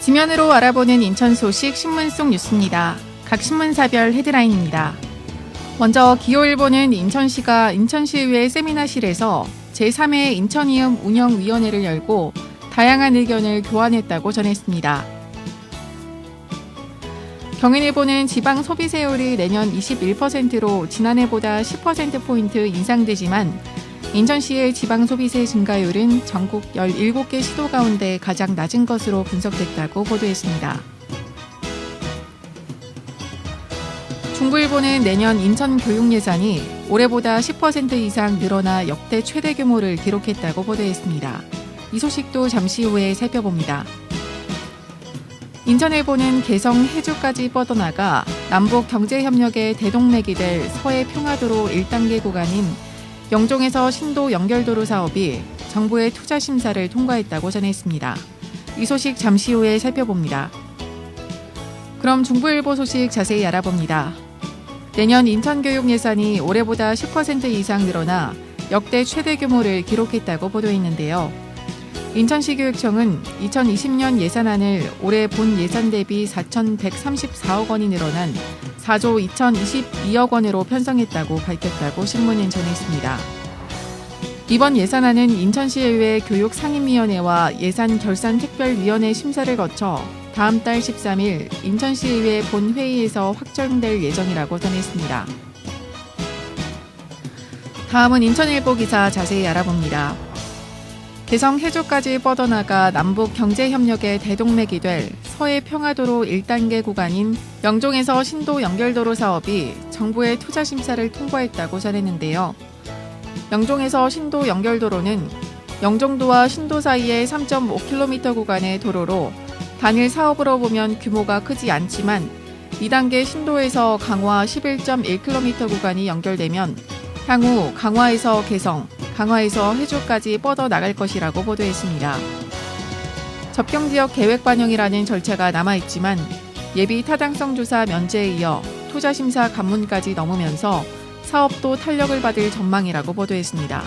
지면으로 알아보는 인천 소식 신문 속 뉴스입니다. 각 신문사별 헤드라인입니다. 먼저 기호일보는 인천시가 인천시의회 세미나실에서 제3회 인천이음 운영위원회를 열고 다양한 의견을 교환했다고 전했습니다. 경인일보는 지방 소비세율이 내년 21%로 지난해보다 10%포인트 인상되지만 인천시의 지방 소비세 증가율은 전국 17개 시도 가운데 가장 낮은 것으로 분석됐다고 보도했습니다. 중부일보는 내년 인천 교육 예산이 올해보다 10% 이상 늘어나 역대 최대 규모를 기록했다고 보도했습니다. 이 소식도 잠시 후에 살펴봅니다. 인천일보는 개성 해주까지 뻗어나가 남북 경제협력의 대동맥이 될 서해 평화도로 1단계 구간인 영종에서 신도 연결도로 사업이 정부의 투자 심사를 통과했다고 전했습니다. 이 소식 잠시 후에 살펴봅니다. 그럼 중부일보 소식 자세히 알아봅니다. 내년 인천교육 예산이 올해보다 10% 이상 늘어나 역대 최대 규모를 기록했다고 보도했는데요. 인천시 교육청은 2020년 예산안을 올해 본 예산 대비 4,134억 원이 늘어난 4조 2,022억 원으로 편성했다고 밝혔다고 신문은 전했습니다. 이번 예산안은 인천시의회 교육상임위원회와 예산결산특별위원회 심사를 거쳐 다음 달 13일 인천시의회 본회의에서 확정될 예정이라고 전했습니다. 다음은 인천일보 기사 자세히 알아봅니다. 개성 해주까지 뻗어나가 남북 경제 협력의 대동맥이 될 서해 평화도로 1단계 구간인 영종에서 신도 연결도로 사업이 정부의 투자 심사를 통과했다고 전했는데요. 영종에서 신도 연결도로는 영종도와 신도 사이의 3.5km 구간의 도로로 단일 사업으로 보면 규모가 크지 않지만 2단계 신도에서 강화 11.1km 구간이 연결되면 향후 강화에서 개성, 강화에서 해주까지 뻗어 나갈 것이라고 보도했습니다. 접경 지역 계획 반영이라는 절차가 남아 있지만 예비 타당성 조사 면제에 이어 투자 심사 관문까지 넘으면서 사업도 탄력을 받을 전망이라고 보도했습니다.